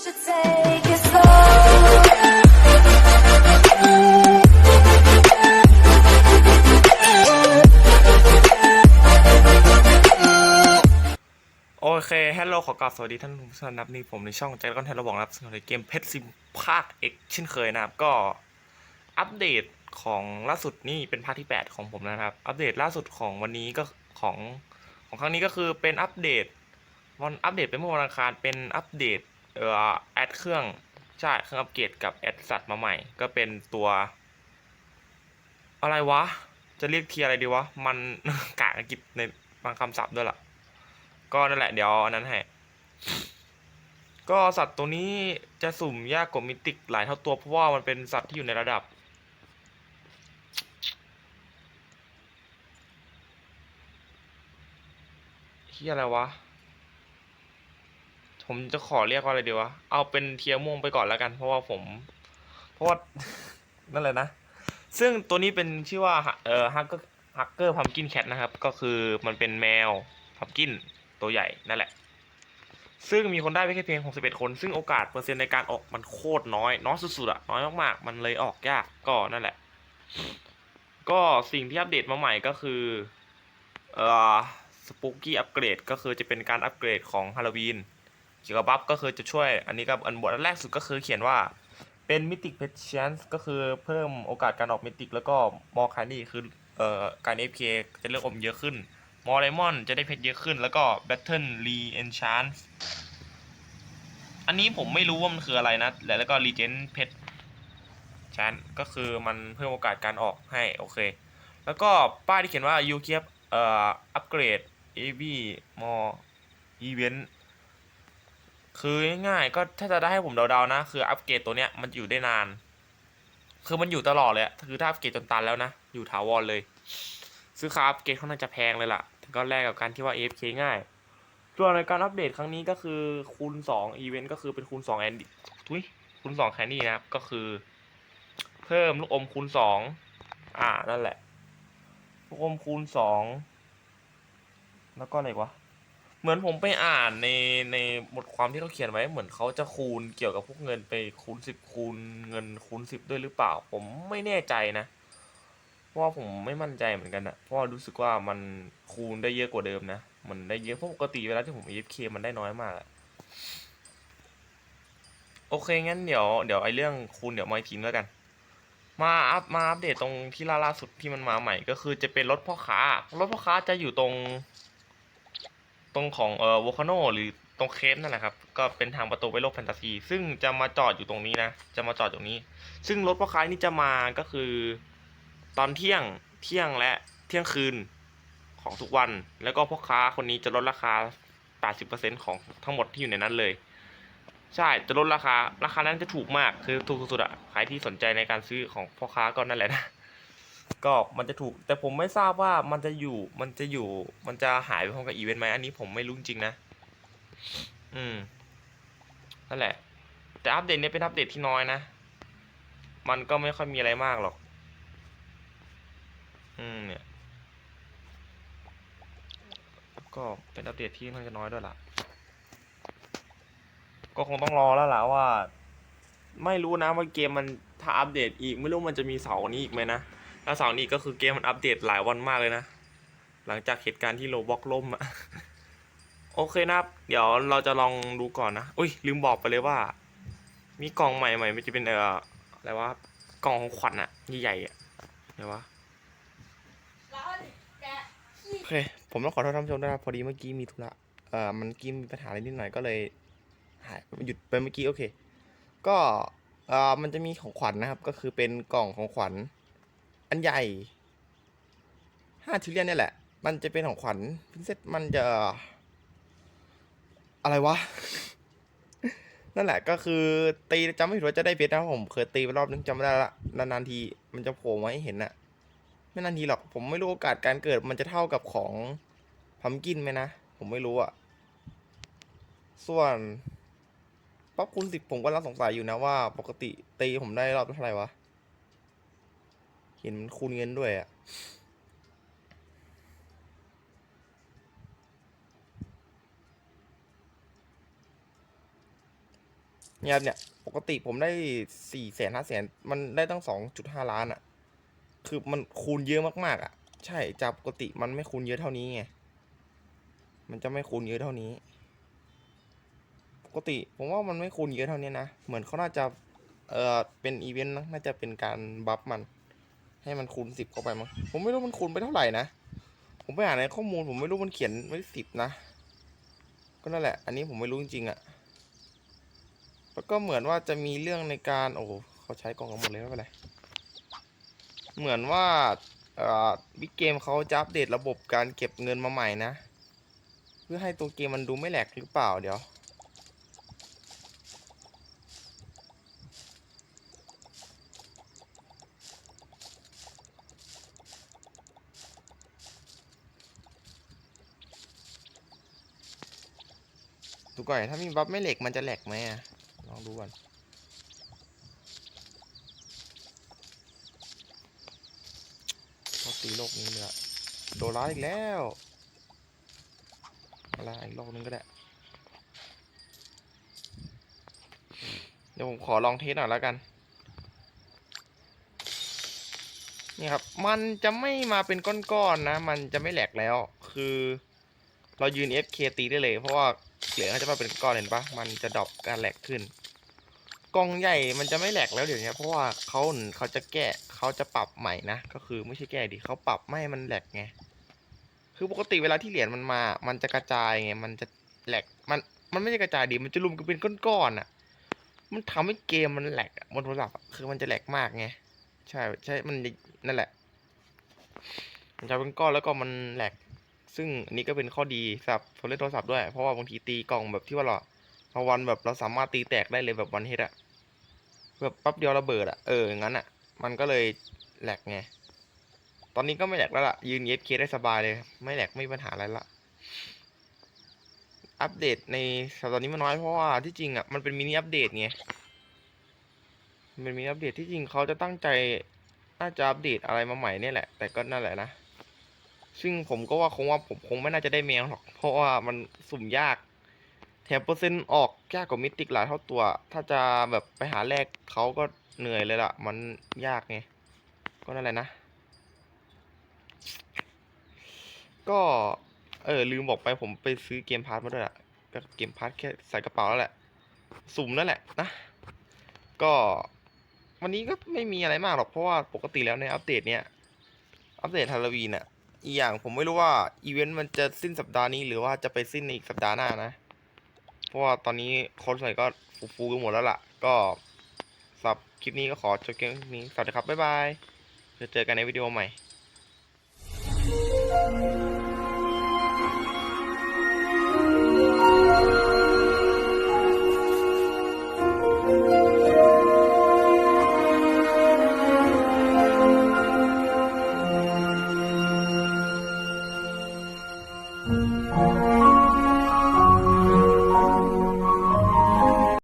โอเคฮัลโหลขอกราบสวัสดีท่านผู้ชมนับนี่ผมในช่องแจ็คก้อนแทนระบอกนับสำหรับเกมเพชรซิมภาค X เช่นเคยนะครับ ก็อัปเดตของล่าสุดนี่เป็นภาคที่ 8 ของผมนะครับ อัปเดตล่าสุดของวันนี้ก็ของของครั้งนี้ก็คือเป็นอัปเดตวันอัปเดตเป็นเมื่อวันอังคารเป็นอัปเดต เอ่อแอดเครื่องใช่เครื่องอัปเกรดกับแอดสัตว์มาใหม่ ก็เป็นตัว อะไรวะ จะเรียกเทียอะไรดีวะ มันกากอังกฤษในบางคำศัพท์ด้วยล่ะ ก็นั่นแหละเดี๋ยวอันนั้นให้ก็สัตว์ตัวนี้จะสุ่มยากกว่ามิติกหลายเท่าตัวเพราะว่ามันเป็นสัตว์ที่อยู่ในระดับ ที่อะไรวะ ผมจะขอเรียกว่าอะไรดีวะ เอาเป็นเทียร์ม่วงไปก่อนแล้วกัน เพราะว่าผม เพราะว่า นั่นแหละนะ ซึ่งตัวนี้เป็นชื่อว่า เอ่อฮักเกอร์ฮักเกอร์พัมกินแคทนะครับ ก็คือมันเป็นแมวพัมกินตัวใหญ่นั่นแหละ ซึ่งมีคนได้ไปแค่เพียง 61 คน ซึ่งโอกาสเปอร์เซ็นต์ในการออกมันโคตรน้อย น้อยสุดๆอะน้อยมากๆ มันเลยออกยาก ก็นั่นแหละ ก็สิ่งที่อัปเดตมาใหม่ก็คือ เอ่อสปูกี้อัปเกรดก็คือจะเป็นการอัปเกรดของฮาโลวีน เกี่ยวกับบัฟก็คือจะช่วย อันนี้ก็อันบทแรกสุดก็คือเขียนว่าเป็นมิติเพชชันก็คือเพิ่มโอกาสการออกมิติแล้วก็มอคานี่คือเอ่อการ FK จะเลือกอมเยอะขึ้น มอไ a มอนจะได้เพชรเยอะขึ้น แล้วก็แบทเทิลรีเอนชานอันนี้ผมไม่รู้ว่ามันคืออะไรนะ แล้วก็รีเจนเพชรชันก็คือมันเพิ่มโอกาสการออกให้โอเค แล้วก็ป้ายที่เขียนว่า you keep เอ่ออัปเกรด AV more event คือง่ายๆก็ถ้าจะได้ให้ผมเดาๆนะ คืออัปเกรดตัวเนี้ยมันอยู่ได้นาน คือมันอยู่ตลอดเลยคือถ้าอัปเกรดจนตันแล้วนะ อยู่ถาวรเลย ซื้อคาอัปเกรดค่อนข้างจะแพงเลยล่ะก็แลกกับการที่ว่า AFK ง่ายส่วนในการอัปเดตครั้งนี้ก็คือคูณ2อีเวนต์ก็คือเป็นคูณ2แอนดี้ทุยคูณ2แคนนี่นะครับ ก็คือ เพิ่มลูกอมคูณ2อ่านั่นแหละลูกอมคูณ2แล้วก็อะไรวะ เหมือนผมไปอ่านในในบทความที่เขาเขียนไว้ เหมือนเขาจะคูณเกี่ยวกับพวกเงินไปคูณสิบคูณเงินคูณสิบด้วยหรือเปล่า ผมไม่แน่ใจนะ เพราะว่าผมไม่มั่นใจเหมือนกันนะเพราะว่ารู้สึกว่ามันคูณได้เยอะกว่าเดิมนะ มันได้เยอะเพราะปกติเวลาที่ผม AFK มันได้น้อยมากอะโอเคงั้นเดี๋ยวเดี๋ยวไอเรื่องคูณเดี๋ยวมาอีกทีแล้วกัน มาอัพมาอัปเดตตรงที่ล่าล่าสุดที่มันมาใหม่ก็คือจะเป็นรถพ่อค้ารถพ่อค้าจะอยู่ตรง ตรงของเอ่อวอคาโนหรือตรงเคปนั่นแหละครับ ก็เป็นทางประตูไปโลกแฟนตาซี ซึ่งจะมาจอดอยู่ตรงนี้นะ จะมาจอดตรงนี้ ซึ่งรถพ่อค้านี่จะมาก็คือ ตอนเที่ยง เที่ยงและเที่ยงคืนของทุกวัน แล้วก็พ่อค้าคนนี้จะลดราคา 80%ของทั้งหมดที่อยู่ในนั้นเลย ใช่ จะลดราคา ราคานั้นจะถูกมาก คือถูกสุดๆอะใครที่สนใจในการซื้อของพ่อค้าก็นั่นแหละนะ ก็มันจะถูกแต่ผมไม่ทราบว่ามันจะอยู่มันจะอยู่มันจะหายไปพร้อมกับอีเวนต์ไหมอันนี้ผมไม่รู้จริงนะ อืมนั่นแหละ แต่อัปเดตเนี้ยเป็นอัปเดตที่น้อยนะ มันก็ไม่ค่อยมีอะไรมากหรอก อืมเนี่ย ก็เป็นอัปเดตที่ค่อนข้างจะน้อยด้วยล่ะ ก็คงต้องรอแล้วล่ะว่า ไม่รู้นะว่าเกมมันถ้าอัปเดตอีก ไม่รู้มันจะมีเสาร์นี้อีกไหมนะ ถ้าเสาร์นี้ก็คือเกมมันอัปเดตหลายวันมากเลยนะ หลังจากเหตุการณ์ที่โลบ็อกล่มอะโอเคนะครับ เดี๋ยวเราจะลองดูก่อนนะ อุ้ยลืมบอกไปเลยว่า มีกล่องใหม่ใหม่มันจะเป็นเอ่ออะไรวะกล่องของขวัญอะใหญ่ๆอะอะไรวะโอเค ผมต้องขอโทษท่านผู้ชมด้วยนะพอดีเมื่อกี้มีธุระเอ่อมันกี้มีปัญหาอะไรนิดหน่อยก็เลยหายหยุดไปเมื่อกี้โอเค ก็เอ่อมันจะมีของขวัญนะครับ ก็คือเป็นกล่องของขวัญ อันใหญ่ห้าทิลเลียนเนี่ยแหละ มันจะเป็นของขวัญพินเซตมันจะ อะไรวะ นั่นแหละก็คือตีจำไม่ผิดว่าจะได้เพชรนะผมเคยตีไปรอบนึงจำไม่ได้ละนานๆทีมันจะโผล่มาให้เห็นน่ะไม่นานทีหรอก ผมไม่รู้โอกาสการเกิดมันจะเท่ากับของพัมกินไหมนะ ผมไม่รู้อะส่วนป๊อปคูณสิบผมก็รังสงสัยอยู่นะว่า ปกติตีผมได้รอบเท่าไหร่วะ เห็นมันคูณเงินด้วยอะเนี่ยครับเนี่ย ปกติผมได้สี่แสนห้าแสนมันได้ตั้งสองจุดห้าล้านอะ่ะ คือมันคูณเยอะมากๆอะ่ะ ใช่จากปกติมันไม่คูณเยอะเท่านี้ไงมันจะไม่คูณเยอะเท่านี้ ปกติผมว่ามันไม่คูณเยอะเท่านี้นะ เหมือนเขาน่าจะ เออเป็นอีเวนต์นะน่าจะเป็นการบัฟมัน ให้มันคูณสิบเข้าไปมั้งผมไม่รู้มันคูณไปเท่าไหร่นะ ผมไปอ่านในข้อมูลผมไม่รู้มันเขียนไว้สิบนะ ก็นั่นแหละ อันนี้ผมไม่รู้จริงๆอะ่ะ แล้วก็เหมือนว่าจะมีเรื่องในการ โอ้โหเขาใช้กล่องกันหมดเลยไม่เป็นไร เหมือนว่าอ่อบิ๊กเกมเขาจะอัปเดตระบบการเก็บเงินมาใหม่นะ เพื่อให้ตัวเกมมันดูไม่แหลกหรือเปล่าเดี๋ยว ดูก่อนถ้ามีบัฟไม่เหล็กมันจะแหลกไหมอะลองดูก่อนเขาตีโลกนี้เลยอะโดนร้ายอีกแล้วอะไรอีกโลกนึงก็ได้ เดี๋ยวผมขอลองเทสหน่อยแล้วกัน นี่ครับ มันจะไม่มาเป็นก้อนๆนะมันจะไม่แหลกแล้ว คือ เรายืน FK ตีได้เลย เพราะว่า เหลือเขาจะมาเป็นก้อนเห็นปะมันจะดรอปการแหลกขึ้น กล่องใหญ่มันจะไม่แหลกแล้วเดี๋ยวนี้เพราะว่าเขาเขาจะแก้เขาจะปรับใหม่นะก็คือไม่ใช่แก้ดิเขาปรับไม่มันแหลกไงคือปกติเวลาที่เหรียญมันมา มันจะกระจายไงมันจะแหลกมันมันไม่ใช่กระจายดิมันจะรวมกันเป็นก้อนๆอะ มันทำให้เกมมันแหลกบนโทรศัพท์คือมันจะแหลกมากไงใช่ใช่มันนั่นแหละมันจะเป็นก้อนแล้วก็มันแหลก ซึ่งอันนี้ก็เป็นข้อดีสำหรับคนเล่นโทรศัพท์ด้วย เพราะว่าบางทีตีกล่องแบบที่ว่าเราเราวันแบบเราสามารถตีแตกได้เลยแบบวันเฮดอะแบบปั๊บเดียวระเบิดอะเอออย่างนั้นอะมันก็เลยแหลกไง ตอนนี้ก็ไม่แหลกแล้วล่ะ ยืนเอฟเคได้สบายเลย ไม่แหลกไม่มีปัญหาอะไรละ อัปเดตในสัปดาห์นี้มันน้อยเพราะว่าที่จริงอะมันเป็นมินิอัปเดตไง มันเป็นมินิอัปเดตที่จริงเขาจะตั้งใจน่าจะอัปเดตอะไรมาใหม่เนี่ยแหละ แต่ก็นั่นแหละนะ ซึ่งผมก็ว่าคงว่าผมคงไม่น่าจะได้แมวหรอก เพราะว่ามันสุ่มยาก แถมเปอร์เซ็นต์ออกยากกว่ามิติกหลายเท่าตัว ถ้าจะแบบไปหาแลกเขาก็เหนื่อยเลยล่ะ มันยากไง ก็นั่นแหละนะ ก็ เออ ลืมบอกไปผมไปซื้อเกมพาร์ทมาด้วยอะก็เกมพาร์ทแค่ใส่กระเป๋าแล้วแหละ สุ่มนั่นแหละนะ ก็วันนี้ก็ไม่มีอะไรมากหรอก เพราะว่าปกติแล้วในอัปเดตเนี้ยอัปเดตฮาโลวีนอะ อีกอย่างผมไม่รู้ว่าอีเวนต์มันจะสิ้นสัปดาห์นี้หรือว่าจะไปสิ้นในอีกสัปดาห์หน้านะ เพราะว่าตอนนี้คนส่วนใหญ่ก็ฟูๆกันหมดแล้วล่ะ ก็ทรับคลิปนี้ก็ขอจบเกมนี้ สวัสดีครับ บ๊ายบายจะเจอกันในวิดีโอใหม่